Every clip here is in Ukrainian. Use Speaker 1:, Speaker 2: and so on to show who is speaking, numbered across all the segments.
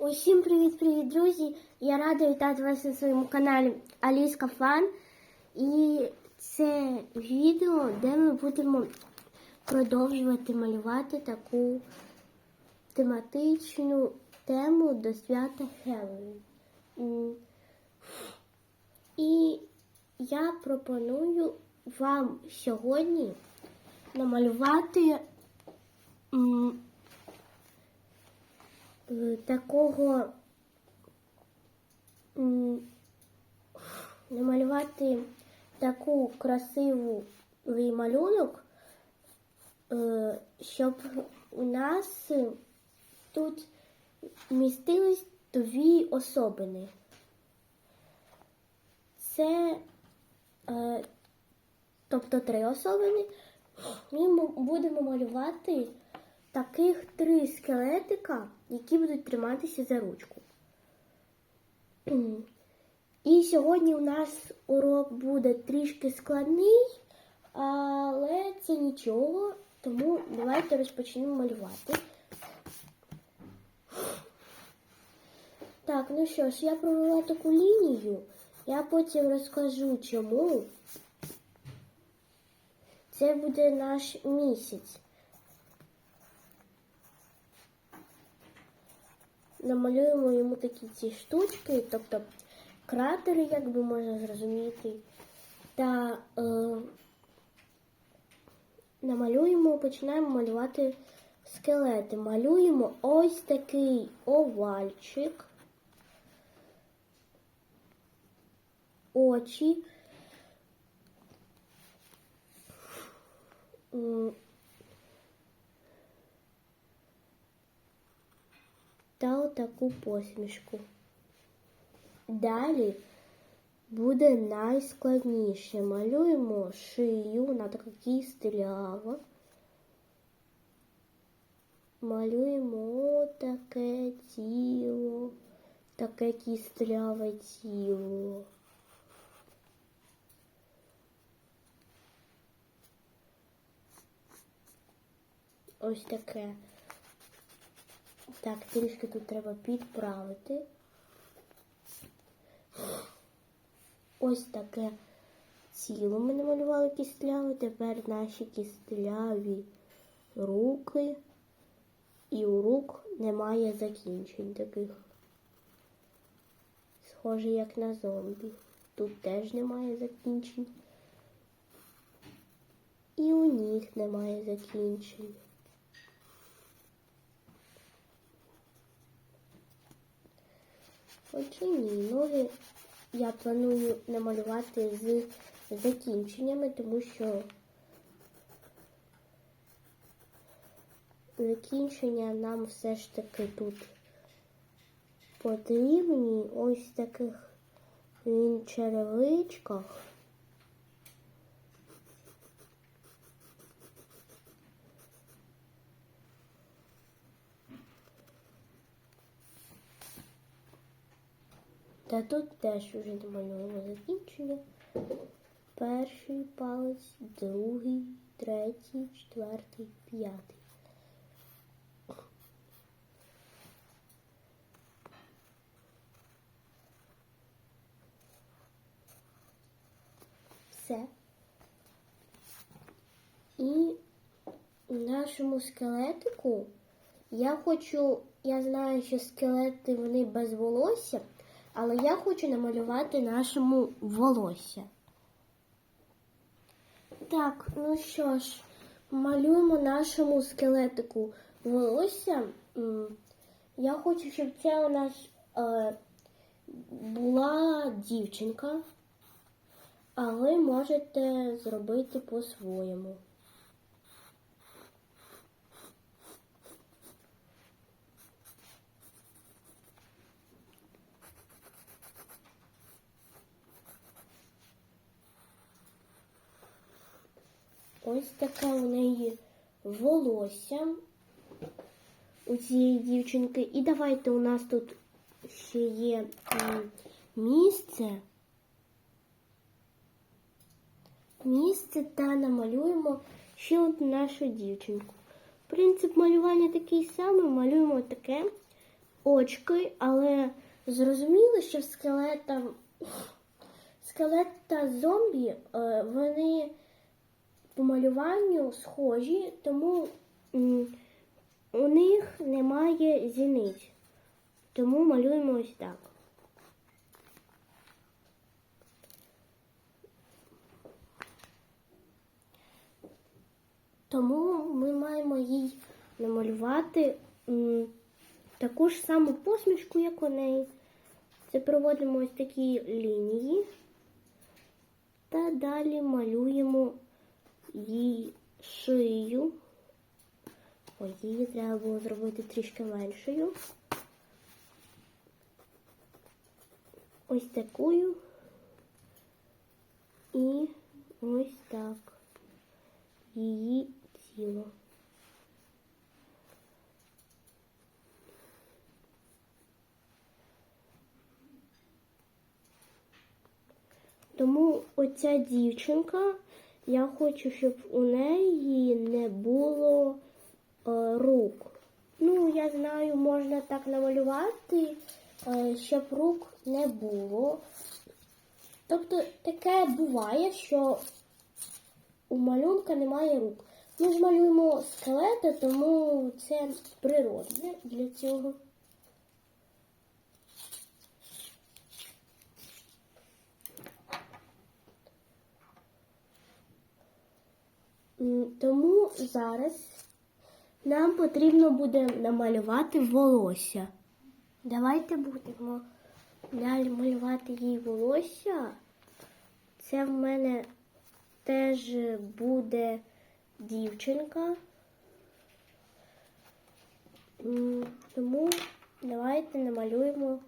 Speaker 1: Усім привіт-привіт, друзі! Я рада вітати вас на своєму каналі Аліска Фан. І це відео, де ми будемо продовжувати малювати таку тематичну тему до свята Хеллоуін. І я пропоную вам сьогодні намалювати такого намалювати таку красиву малюнок, е, щоб у нас тут містились дві особини. Це, е, тобто три особини. Ми будемо малювати таких три скелетика, які будуть триматися за ручку. І сьогодні у нас урок буде трішки складний, але це нічого, тому давайте розпочнемо малювати. Так, ну що ж, я провела таку лінію, я потім розкажу чому. Це буде наш місяць. Намалюємо йому такі ці штучки, тобто кратери, як би можна зрозуміти. Та е, намалюємо, починаємо малювати скелети. Малюємо ось такий овальчик, очі. Та отаку посмішку. Далі буде найскладніше. Малюємо шию, вона така кістрява. Малюємо таке тіло, таке кістряве тіло. Ось таке. Так, трішки тут треба підправити. Ось таке тіло ми намалювали кістляве. Тепер наші кістляві руки. І у рук немає закінчень таких. Схоже, як на зомбі. Тут теж немає закінчень. І у ніг немає закінчень. Отже, ні, ноги я планую намалювати з закінченнями, тому що закінчення нам все ж таки тут потрібні ось таких він черевичках. Та тут теж вже намалюємо закінчення. Перший палець, другий, третій, четвертий, п'ятий. Все. І нашому скелетику я хочу, я знаю, що скелети вони без волосся, але я хочу намалювати нашому волосся. Так, ну що ж, малюємо нашому скелетику волосся. Я хочу, щоб це у нас е, була дівчинка, а ви можете зробити по-своєму. Ось таке у неї волосся у цієї дівчинки. І давайте у нас тут ще є місце. Місце та намалюємо ще одну нашу дівчинку. Принцип малювання такий самий, малюємо таке. очки, але зрозуміло, що скелета, скелет та зомбі е, вони по малюванню схожі, тому у них немає зіниць. Тому малюємо ось так. Тому ми маємо їй намалювати таку ж саму посмішку, як у неї. Це проводимо ось такі лінії. Та далі малюємо їй шию. Ой, її треба було зробити трішки меншою. Ось такою. І ось так. Її тіло. Тому оця дівчинка, я хочу, щоб у неї не було е, рук. Ну, я знаю, можна так намалювати, е, щоб рук не було. Тобто таке буває, що у малюнка немає рук. Ми ж малюємо скелети, тому це природне для цього. Тому зараз нам потрібно буде намалювати волосся. Давайте будемо далі малювати їй волосся. Це в мене теж буде дівчинка. Тому давайте намалюємо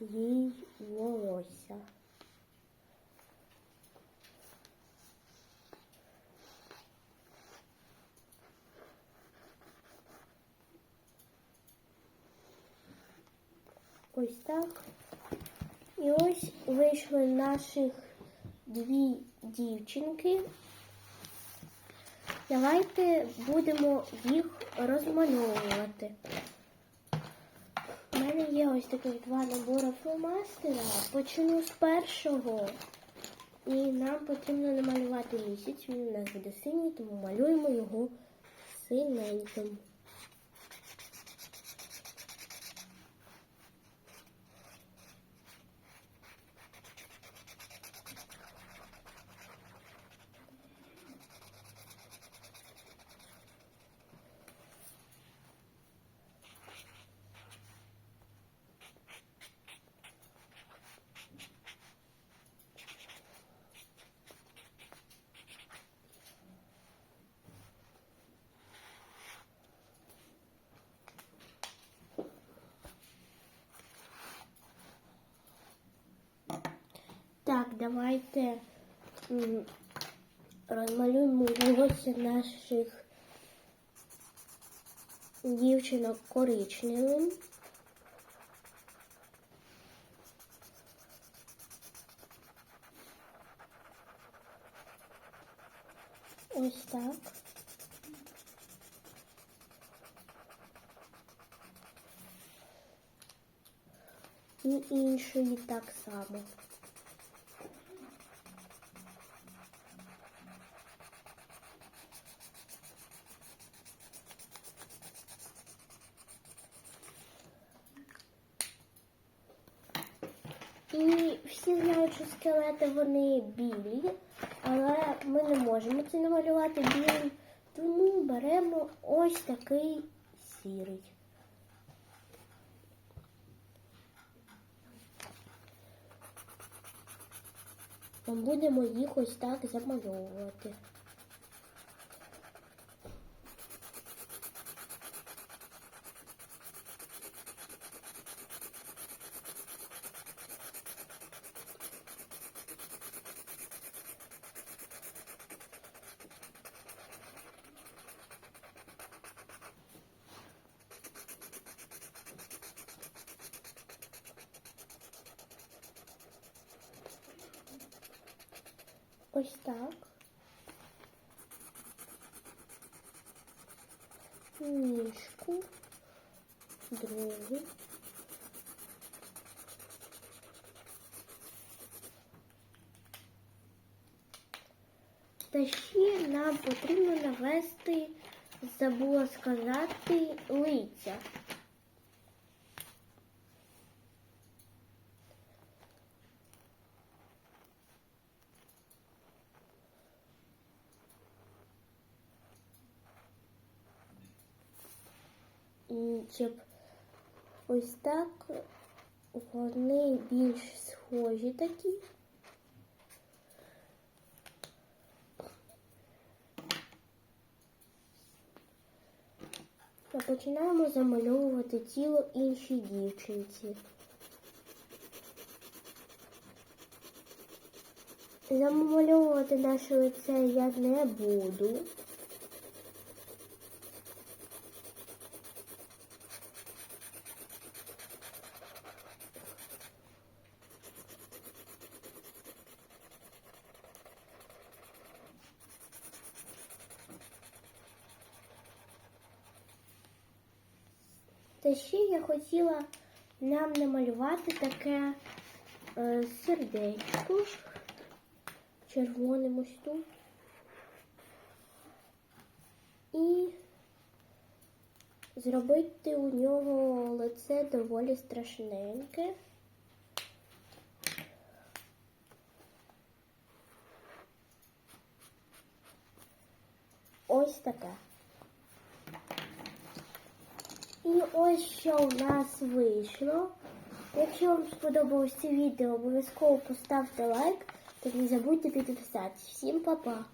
Speaker 1: їй волосся. Ось так. І ось вийшли наших дві дівчинки. Давайте будемо їх розмальовувати. У мене є ось таких два набори фломастера. Почну з першого. І нам потрібно намалювати місяць. Він у нас буде синій, тому малюємо його синеньким. Так, давайте розмалюємо волосся наших дівчинок коричневим. Ось так. І іншої так само. І всі знають, що скелети вони білі, але ми не можемо це намалювати білим, тому беремо ось такий сірий. Будемо їх ось так замальовувати. Ось так. Ніжку, другу. Та ще нам потрібно навести, забула сказати, лиця. І щоб ось так вони більш схожі такі. Та починаємо замальовувати тіло іншій дівчинці. Замальовувати наше лице я не буду. Та ще я хотіла нам намалювати таке е, сердечко червоним ось тут. І зробити у нього лице доволі страшненьке. Ось таке. І ось що у нас вийшло. Якщо вам сподобалось це відео, обов'язково поставте лайк та не забудьте підписатися. Всім па-па!